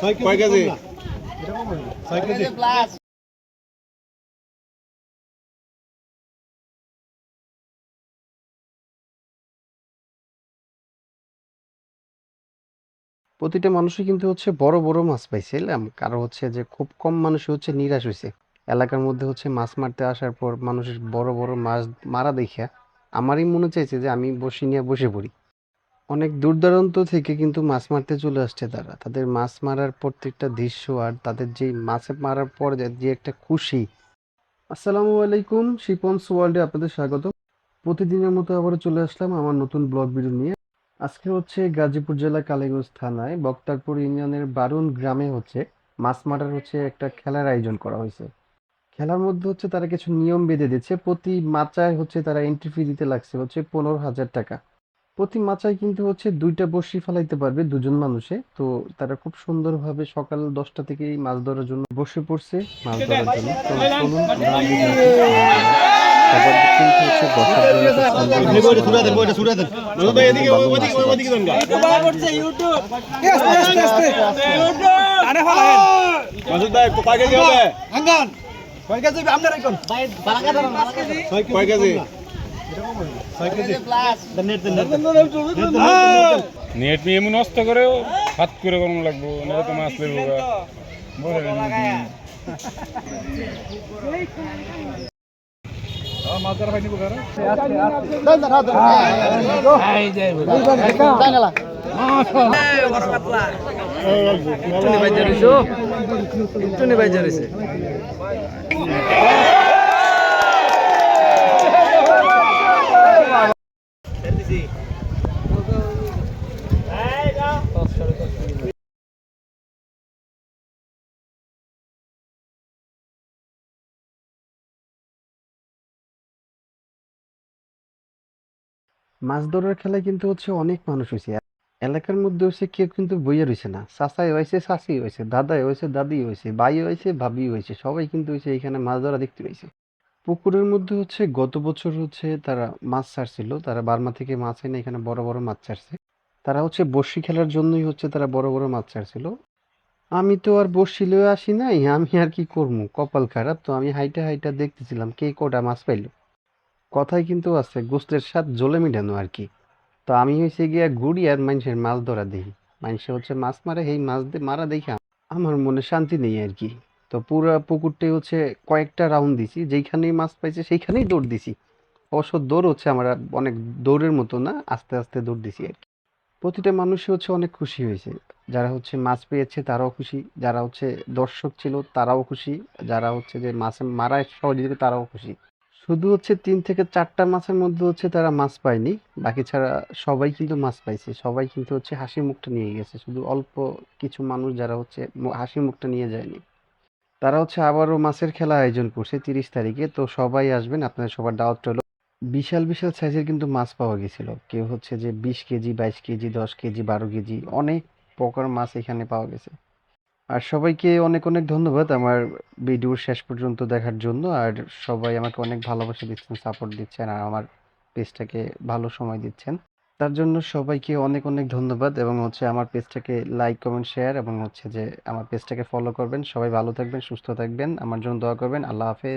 কয় কেজি? ছয় কেজি। প্রতিটা মানুষই কিন্তু হচ্ছে বড় বড় মাছ পাইছে কারও হচ্ছে যে খুব কম মানুষই হচ্ছে নিরাশ হয়েছে এলাকার মধ্যে হচ্ছে মাছ মারতে আসার পর মানুষের বড় বড় মাছ মারা দেখিয়া আমারই মনে চাইছে যে আমি বসি নিয়ে বসে পড়ি। অনেক দূর দূরান্ত থেকে কিন্তু মাছ মারতে চলে আসছে তারা। তাদের মাছ মারার প্রত্যেকটা দৃশ্য আর তাদের যেই মাছ মারার পর যে যে একটা খুশি। আসসালামু আলাইকুম, শিপন্স ওয়ার্ল্ডে আপনাদের স্বাগত প্রতিদিনের মতো আবারও চলে আসলাম আমার নতুন ব্লগ ভিডিও নিয়ে। আজকে হচ্ছে গাজীপুর জেলা কালীগঞ্জ থানায় বক্তারপুর ইউনিয়নের বারুন গ্রামে হচ্ছে মাছ মারার হচ্ছে একটা খেলার আয়োজন করা হয়েছে। খেলার মধ্যে হচ্ছে তারা কিছু নিয়ম বেঁধে দিচ্ছে। প্রতি মাচায় হচ্ছে তারা এন্ট্রি ফি দিতে লাগছে হচ্ছে পনেরো হাজার টাকা। প্রতি মাচায় কিন্তু হচ্ছে দুইটা বড়শি ফেলাইতে পারবে দুজন মানুষে। তো তারা খুব সুন্দরভাবে সকাল দশটা থেকেই মাছ ধরার জন্য বসে পড়ছে মাছ ধরার জন্য। তো চলুন কয় কেজি? নেট নিয়ে এমন নষ্ট করেও হাত করে কর্ম লাগবো না তো মাছ লেবো বসে গেছি। মাছ ধরা মাছ ধরার খেলায় কিন্তু হচ্ছে অনেক মানুষ হয়েছে এলাকার মধ্যে হচ্ছে কেউ কিন্তু বইয়া রয়েছে না। চাচাই হয়েছে চাচি হয়েছে দাদাই হয়েছে দাদি হয়েছে ভাই হয়েছে ভাবি হয়েছে সবাই কিন্তু হয়েছে এখানে মাছ ধরা দেখতে হয়েছে পুকুরের মধ্যে হচ্ছে গত বছর হচ্ছে তারা মাছ ছাড়ছিল, তারা বার্মা থেকে মাছ এনে এখানে বড় বড় মাছ ছাড়ছে। তারা হচ্ছে বড়শি খেলার জন্যই হচ্ছে তারা বড় বড় মাছ ছাড়ছিল। আমি তো আর বড়শি লয়ে আসি নাই, আমি আর কি করব? কপাল খারাপ তো, আমি হাইটা হাইটা দেখতেছিলাম কে কটা মাছ পাইলো। কথাই কিন্তু আছে, গোস্তের স্বাদ জলে মিটানো আর কি। তো আমি হয়েছে গিয়া ঘুরি আর মানুষের মাছ ধরা দেখি। মানুষে হচ্ছে মাছ মারে এই মাছ মারা দেখে আমার মনে শান্তি নেই আর কি। তো পুরো পুকুরটাই হচ্ছে কয়েকটা রাউন্ড দিছি, যেইখানেই মাছ পাইছে সেইখানেই দৌড় দিছি। অবশ্য দৌড় হচ্ছে আমরা অনেক দৌড়ের মতো না, আস্তে আস্তে দৌড় দিছি আর কি। প্রতিটা মানুষই হচ্ছে অনেক খুশি হয়েছে। যারা হচ্ছে মাছ পেয়েছে তারাও খুশি, যারা হচ্ছে দর্শক ছিল তারাও খুশি, যারা হচ্ছে যে মাছ মারা সহযোগিতা তারাও খুশি। শুধু হচ্ছে তিন থেকে চারটা মাছের মধ্যে হচ্ছে তারা মাছ পায়নি, বাকি ছাড়া সবাই কিন্তু মাছ পাইছে। সবাই কিন্তু হচ্ছে হাসি মুখটা নিয়ে গেছে, শুধু অল্প কিছু মানুষ যারা হচ্ছে হাসি মুখটা নিয়ে যায়নি। তারা হচ্ছে আবারও মাছের খেলা আয়োজন করছে তিরিশ তারিখে, তো সবাই আসবেন, আপনাদের সবার দাওয়াত বিশাল বিশাল সাইজের কিন্তু মাছ পাওয়া গেছিল। কেউ হচ্ছে যে বিশ কেজি, বাইশ কেজি, দশ কেজি, বারো কেজি, অনেক প্রকার মাছ এখানে পাওয়া গেছে। আর সবাইকে অনেক অনেক ধন্যবাদ আমার ভিডিওর শেষ পর্যন্ত দেখার জন্য। আর সবাই আমাকে অনেক ভালোবাসা দিচ্ছেন সাপোর্ট দিচ্ছেন, আর আমার পেজটাকে ভালো সময় দিচ্ছেন। তার জন্য সবাইকে অনেক অনেক ধন্যবাদ এবং হচ্ছে আমার পেজটাকে লাইক কমেন্ট শেয়ার এবং হচ্ছে যে আমার পেজটাকে ফলো করবেন। সবাই ভালো থাকবেন, সুস্থ থাকবেন। আমার জন্য দোয়া করবেন। আল্লাহ হাফেজ।